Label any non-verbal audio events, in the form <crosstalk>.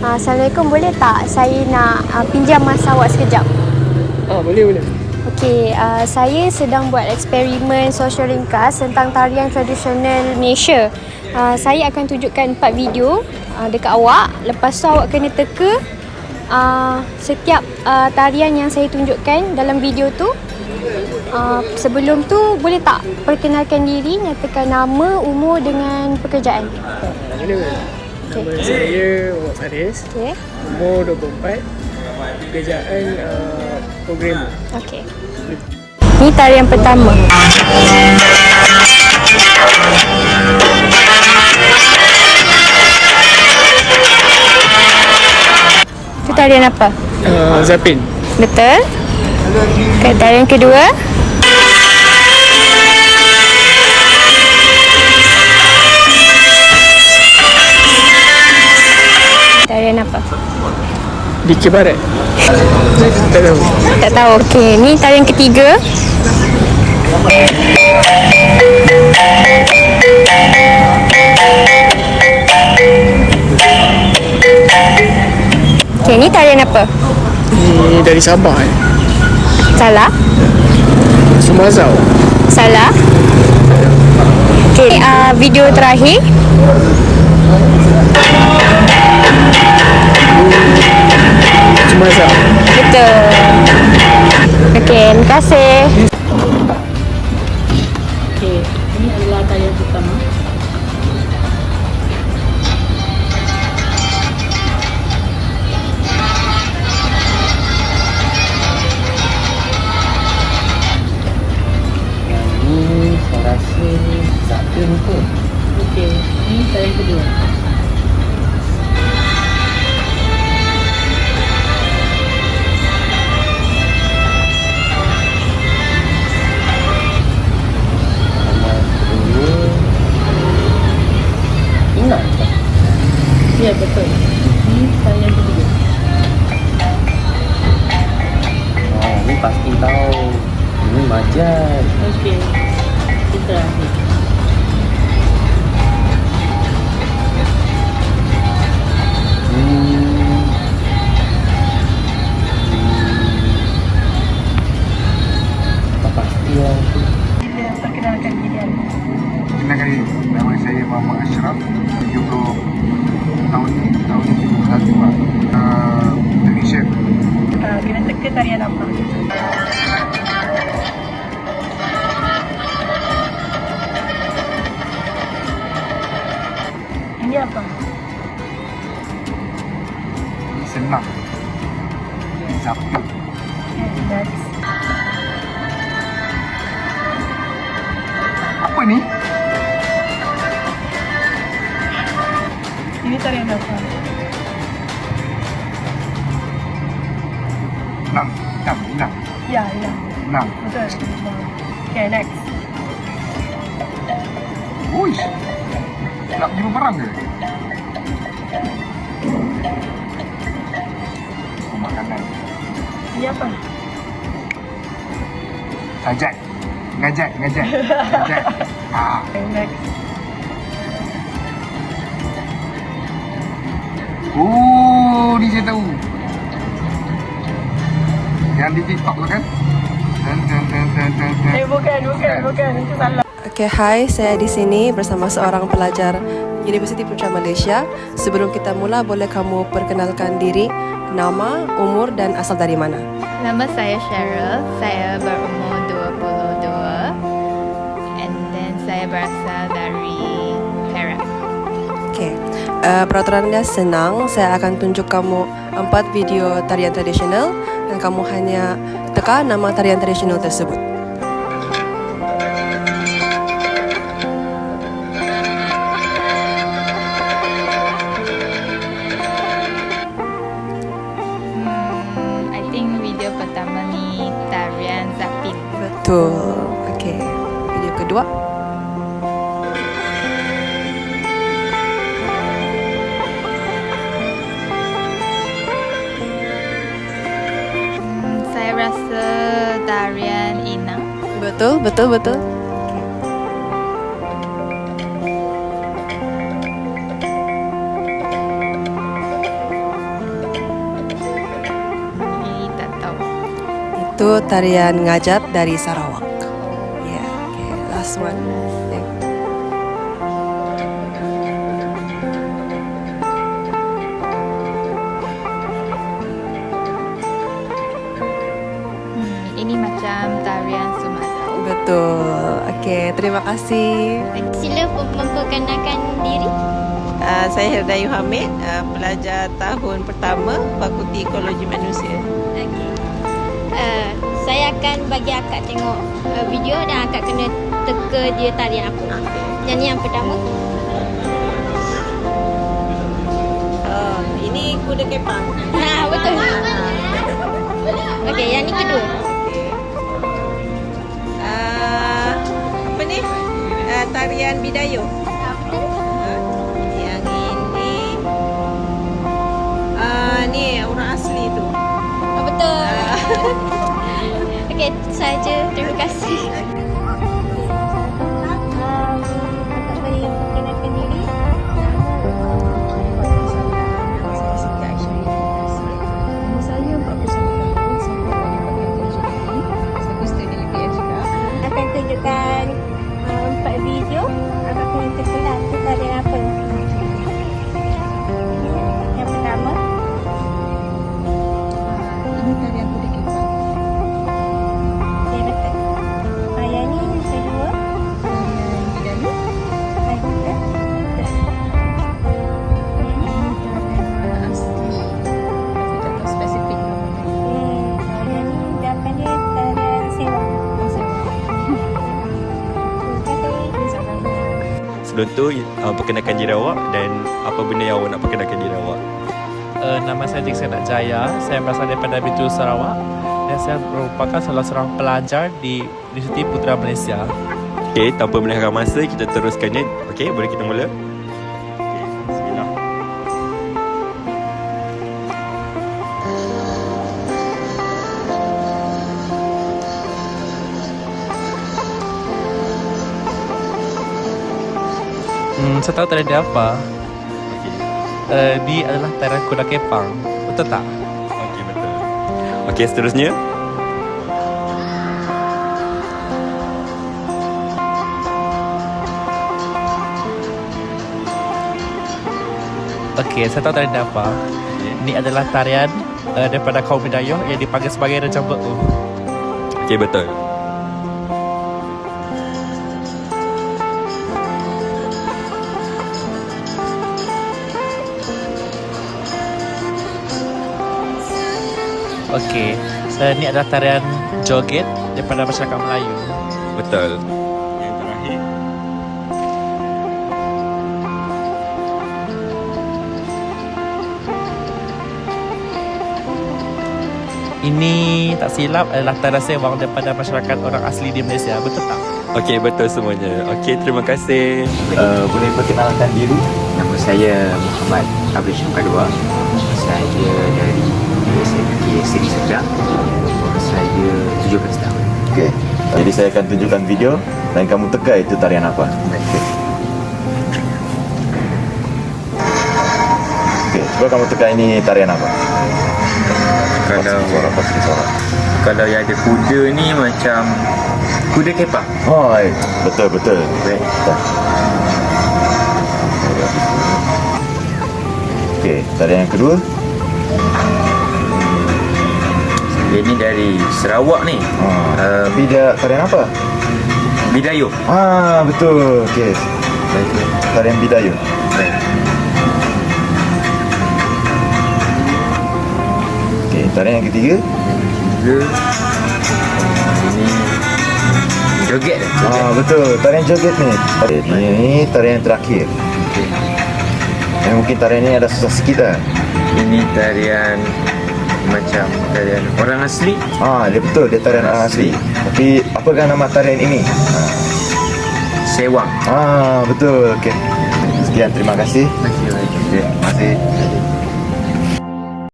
Uh, Assalamualaikum, boleh tak saya nak uh, pinjam masa awak sekejap? Ah, boleh boleh. Okey, uh, saya sedang buat eksperimen sosial ringkas tentang tarian tradisional Malaysia. Uh, saya akan tunjukkan empat video uh, dekat awak. Lepas tu awak kena teka uh, setiap uh, tarian yang saya tunjukkan dalam video tu. Uh, sebelum tu boleh tak perkenalkan diri, nyatakan nama, umur dengan pekerjaan. Ah, boleh boleh. Nama Okey. saya Muhammad Faris. Okey. Umur 24. Pekerjaan uh, programmer. Okey. Ni tarian pertama. Itu tarian apa? Uh, Zapin. Betul? Okay, tarian kedua. Dikir Barat. tak tahu. Tak tahu. Okey, ni tarian ketiga. Okey, ni tarian apa? Ni dari Sabah eh. Salah. Sumazau. Salah. Okey, uh, video terakhir. Sumazau. Zapin kot Okey, ini tarian kedua. Nama Apa ni? Ini tarian apa? Enam, enam, enam, Ya, ya. enam Betul. Okay, next. Uish Nak pergi berperang ke? Makanan Ini apa? Sajat Ngajat, ngajat Ngajat <laughs> ah, Okay, next. Oh, ni saya tahu Yang di TikTok tu kan? Eh, bukan, bukan, bukan. Itu salah. Okay, hai, saya di sini bersama seorang pelajar Universiti Putra Malaysia. Sebelum kita mula, boleh kamu perkenalkan diri, nama, umur dan asal dari mana? Nama saya Cheryl, saya berumur 22 and then saya berasal dari Perak. Okay, uh, peraturannya senang. Saya akan tunjuk kamu empat video tarian tradisional dan kamu hanya teka nama tarian tradisional tersebut. Betul. Okay, video kedua. Hmm, saya rasa tarian Inang. Betul, betul, betul. Itu tarian ngajat dari Sarawak. Yeah, okay. Last one. Hmm, ini macam tarian Sumazau. Betul. Okay, terima kasih. Sila memperkenalkan diri. Uh, saya Herdayu Hamid, uh, pelajar tahun pertama Fakulti Ekologi Manusia. Okey. Uh, saya akan bagi akak tengok uh, video dan akak kena teka dia tarian apa. Yang ni yang pertama. Oh, ini kuda kepang. <laughs> Ha, betul. Okey, yang ni kedua. Uh, apa ni? Uh, tarian Bidayo. Saja. Terima Sebelum tu uh, perkenalkan diri awak dan apa benda yang awak nak perkenalkan diri awak. Uh, nama saya Jackson Jaya. Saya berasal daripada Bitu Sarawak dan saya merupakan salah seorang pelajar di Universiti Putra Malaysia. Okey, tanpa melengahkan masa kita teruskannya. Okey, boleh kita mula? Hmm, saya tahu dia apa. Okey. Uh, ni adalah tarian kuda kepang. Betul tak? Okey, betul. Okey, seterusnya. Okey, saya tahu tarian dia apa. Ni adalah tarian uh, daripada kaum Bidayo yang dipanggil sebagai Raja Beu. Okey, betul. Okey, uh, ni adalah tarian joget daripada masyarakat Melayu. Betul. Yang terakhir. Ini tak silap adalah tarian sewang daripada masyarakat orang asli di Malaysia. Betul tak? Okey, betul semuanya. Okey, terima kasih. Uh, boleh perkenalkan diri? Nama saya Muhammad Abdul Syamkadua. Saya Sedang. Umur saya 17 tahun. Okey. Jadi saya akan tunjukkan video dan kamu teka itu tarian apa. Okey. Okey, cuba kamu teka ini tarian apa? Kalau Suara pasti suara. kalau yang ada kuda ni macam kuda kepang. Oh, betul betul. Betul. Okey, tarian yang kedua. Ini dari Sarawak ni. Ah, Uh, dia tarian apa? Bidayo. Ah, betul. Okey. Tarian Bidayu. Okey, tarian yang ketiga. Tiga. Ini joget dah. Joget. Ah, betul. Tarian joget ni. Okey, ini tarian yang terakhir. Okey. Eh, mungkin tarian ni ada susah sikit lah. Ini tarian macam tarian orang asli. Ah, dia betul dia tarian orang asli. Tapi apakah nama tarian ini? Sewang. Ah, betul. Okey. Sekian terima kasih. Terima kasih. Terima kasih.